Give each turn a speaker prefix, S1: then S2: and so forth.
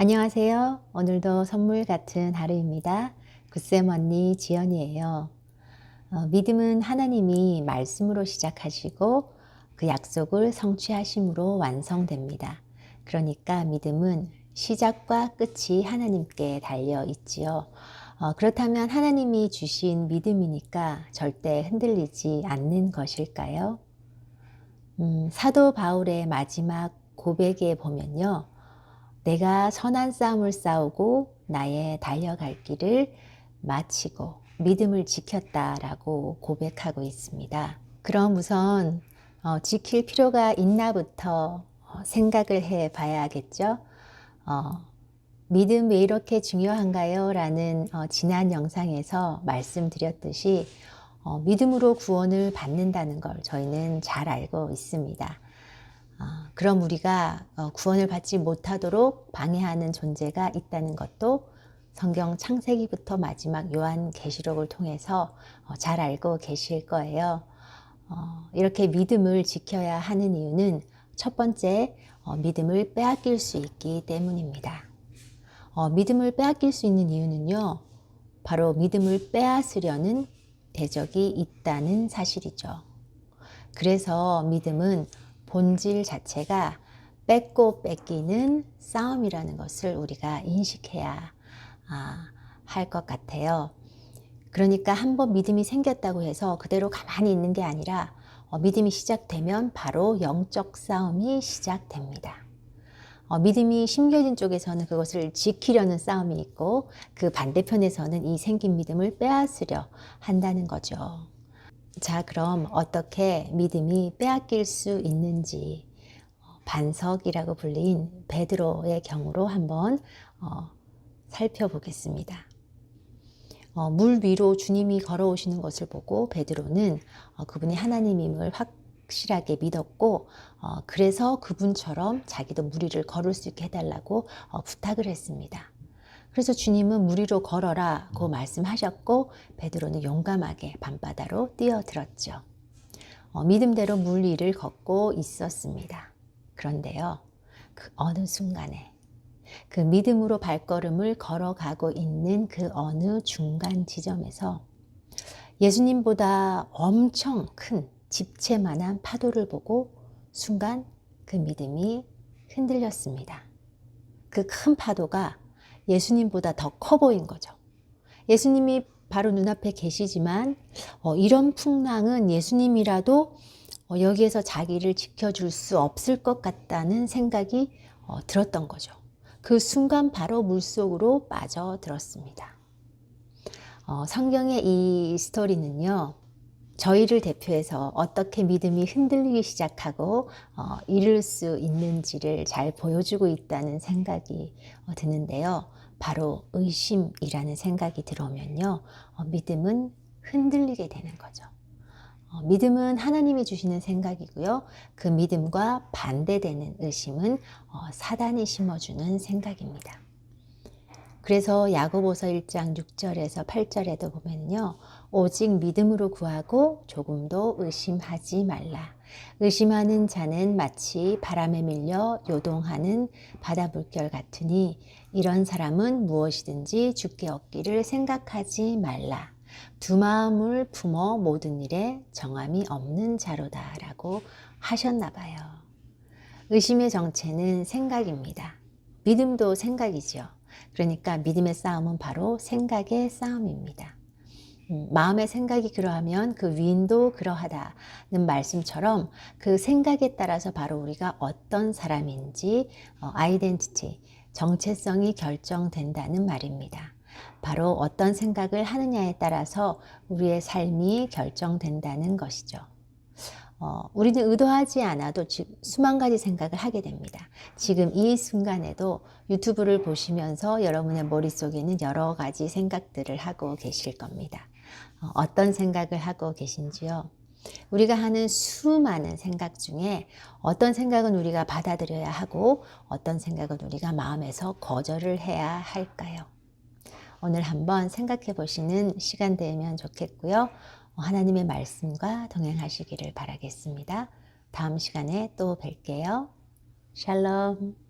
S1: 안녕하세요. 오늘도 선물 같은 하루입니다. 굿쌤 언니 지연이에요. 어, 믿음은 하나님이 말씀으로 시작하시고 그 약속을 성취하심으로 완성됩니다. 그러니까 믿음은 시작과 끝이 하나님께 달려 있지요. 어, 그렇다면 하나님이 주신 믿음이니까 절대 흔들리지 않는 것일까요? 음, 사도 바울의 마지막 고백에 보면요. 내가 선한 싸움을 싸우고 나의 달려갈 길을 마치고 믿음을 지켰다라고 고백하고 있습니다. 그럼 우선 어, 지킬 필요가 있나부터 어, 생각을 해 봐야겠죠. 어, 믿음 왜 이렇게 중요한가요? 라는 어, 지난 영상에서 말씀드렸듯이 어, 믿음으로 구원을 받는다는 걸 저희는 잘 알고 있습니다. 어, 그럼 우리가 어, 구원을 받지 못하도록 방해하는 존재가 있다는 것도 성경 창세기부터 마지막 요한 계시록을 통해서 어, 잘 알고 계실 거예요. 이렇게 믿음을 지켜야 하는 이유는 첫 번째 믿음을 빼앗길 수 있기 때문입니다. 믿음을 빼앗길 수 있는 이유는요, 바로 믿음을 빼앗으려는 대적이 있다는 사실이죠. 그래서 믿음은 본질 자체가 뺏고 뺏기는 싸움이라는 것을 우리가 인식해야 아, 할것 같아요. 그러니까 한번 믿음이 생겼다고 해서 그대로 가만히 있는 게 아니라 어, 믿음이 시작되면 바로 영적 싸움이 시작됩니다. 어, 믿음이 심겨진 쪽에서는 그것을 지키려는 싸움이 있고 그 반대편에서는 이 생긴 믿음을 빼앗으려 한다는 거죠. 자, 그럼 어떻게 믿음이 빼앗길 수 있는지 어, 반석이라고 불린 베드로의 경우로 한번 어, 살펴보겠습니다. 어, 물 위로 주님이 걸어오시는 것을 보고 베드로는 어, 그분이 하나님임을 확실하게 믿었고 어, 그래서 그분처럼 자기도 물 위를 걸을 수 있게 해달라고 어, 부탁을 했습니다. 그래서 주님은 물 위로 걸어라고 말씀하셨고 베드로는 용감하게 밤바다로 뛰어들었죠. 어, 믿음대로 물 위를 걷고 있었습니다. 그런데요, 그 어느 순간에 그 믿음으로 발걸음을 걸어가고 있는 그 어느 중간 지점에서 예수님보다 엄청 큰 집채만한 파도를 보고 순간 그 믿음이 흔들렸습니다. 그 큰 파도가 예수님보다 더 커 보인 거죠. 예수님이 바로 눈앞에 계시지만 어, 이런 풍랑은 예수님이라도 어, 여기에서 자기를 지켜줄 수 없을 것 같다는 생각이 어, 들었던 거죠. 그 순간 바로 물속으로 빠져들었습니다. 어, 성경의 이 스토리는요, 저희를 대표해서 어떻게 믿음이 흔들리기 시작하고 어, 이룰 수 있는지를 잘 보여주고 있다는 생각이 어, 드는데요. 바로 의심이라는 생각이 들어오면요. 어, 믿음은 흔들리게 되는 거죠. 어, 믿음은 하나님이 주시는 생각이고요. 그 믿음과 반대되는 의심은 어, 사단이 심어주는 생각입니다. 그래서 야고보서 1장 6절에서 8절에도 보면요. 오직 믿음으로 구하고 조금도 의심하지 말라. 의심하는 자는 마치 바람에 밀려 요동하는 바다 물결 같으니 이런 사람은 무엇이든지 죽게 얻기를 생각하지 말라. 두 마음을 품어 모든 일에 정함이 없는 자로다라고 하셨나 봐요. 의심의 정체는 생각입니다. 믿음도 생각이죠. 그러니까 믿음의 싸움은 바로 생각의 싸움입니다. 음, 마음의 생각이 그러하면 그 위인도 그러하다는 말씀처럼 그 생각에 따라서 바로 우리가 어떤 사람인지 어, 아이덴티티, 정체성이 결정된다는 말입니다. 바로 어떤 생각을 하느냐에 따라서 우리의 삶이 결정된다는 것이죠. 어, 우리는 의도하지 않아도 수만 가지 생각을 하게 됩니다. 지금 이 순간에도 유튜브를 보시면서 여러분의 머릿속에는 여러 가지 생각들을 하고 계실 겁니다. 어, 어떤 생각을 하고 계신지요? 우리가 하는 수많은 생각 중에 어떤 생각은 우리가 받아들여야 하고 어떤 생각은 우리가 마음에서 거절을 해야 할까요? 오늘 한번 생각해 보시는 시간 되면 좋겠고요. 하나님의 말씀과 동행하시기를 바라겠습니다. 다음 시간에 또 뵐게요. 샬롬.